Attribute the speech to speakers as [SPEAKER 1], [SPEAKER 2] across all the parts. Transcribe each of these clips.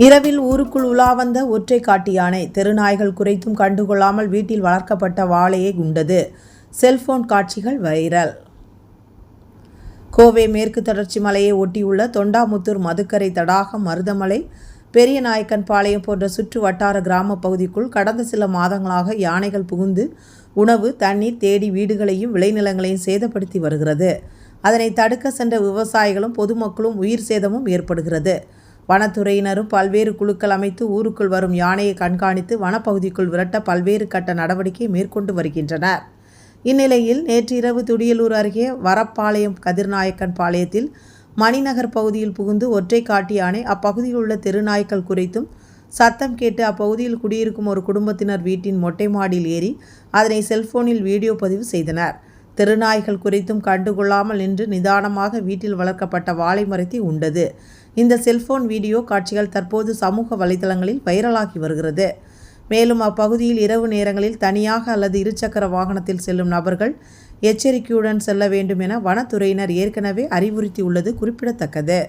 [SPEAKER 1] இரவில் ஊருக்குள் உலா வந்த ஒற்றை காட்டு யானை தெருநாய்கள் குறைத்தும் கண்டுகொள்ளாமல் வீட்டில் வளர்க்கப்பட்ட வாழையை குண்டது. செல்போன் காட்சிகள் வைரல். கோவை மேற்கு தொடர்ச்சி மலையை ஒட்டியுள்ள தொண்டாமுத்தூர் மதுக்கரை தடாகம் மருதமலை பெரிய நாயக்கன் பாளையம் போன்ற சுற்று வட்டார கிராம பகுதிக்குள் கடந்த சில மாதங்களாக யானைகள் புகுந்து உணவு தண்ணீர் தேடி வீடுகளையும் விளைநிலங்களையும் சேதப்படுத்தி வருகிறது. அதனை தடுக்க சென்ற விவசாயிகளும் பொதுமக்களும் உயிர் சேதமும் ஏற்படுகிறது. வனத்துறையினரும் பல்வேறு குழுக்கள் அமைத்து ஊருக்குள் வரும் யானையை கண்காணித்து வனப்பகுதிக்குள் விரட்ட பல்வேறு கட்ட நடவடிக்கை மேற்கொண்டு வருகின்றனர். இந்நிலையில் நேற்று இரவு துடியலூர் அருகே வரப்பாளையம் கதிர்நாயக்கன் பாளையத்தில் மணிநகர் பகுதியில் புகுந்து ஒற்றை காட்டு யானை அப்பகுதியில் உள்ள தெருநாய்க்கள் குறைத்தும் சத்தம் கேட்டு அப்பகுதியில் குடியிருக்கும் ஒரு குடும்பத்தினர் வீட்டின் மொட்டை மாடியில் ஏறி அதனை செல்போனில் வீடியோ பதிவு செய்தனர். தெருநாய்கள் குறித்தும் கண்டுகொள்ளாமல் நின்று நிதானமாக வீட்டில் வளர்க்கப்பட்ட வாழை மரத்தை உண்டது. இந்த செல்போன் வீடியோ காட்சிகள் தற்போது சமூக வலைதளங்களில் வைரலாகி வருகிறது. மேலும் அப்பகுதியில் இரவு நேரங்களில் தனியாக அல்லது இருசக்கர வாகனத்தில் செல்லும் நபர்கள் எச்சரிக்கையுடன் செல்ல வேண்டும் என வனத்துறையினர் ஏற்கனவே அறிவுறுத்தியுள்ளது குறிப்பிடத்தக்கது.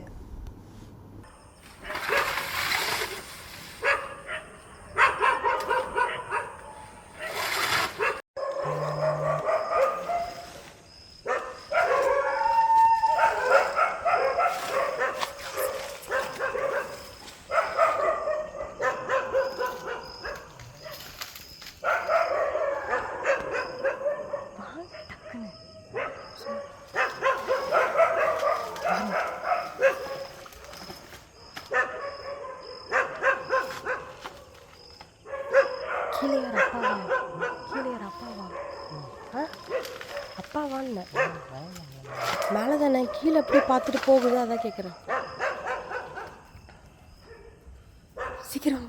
[SPEAKER 2] கீழே யார் அப்பாவா கீழே யார் அப்பாவா ஆ? அப்பாவான்னு மேலே தானே கீழே எப்படி பார்த்துட்டு போகுது? அதான் கேட்குறேன் சீக்கிரம்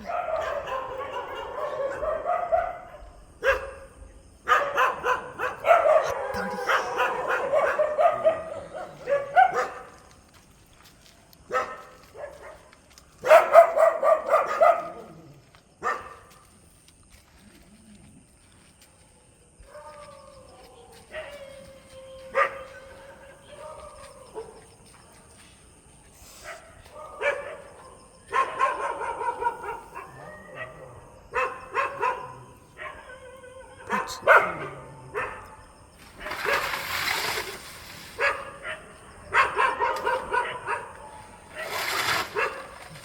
[SPEAKER 2] One.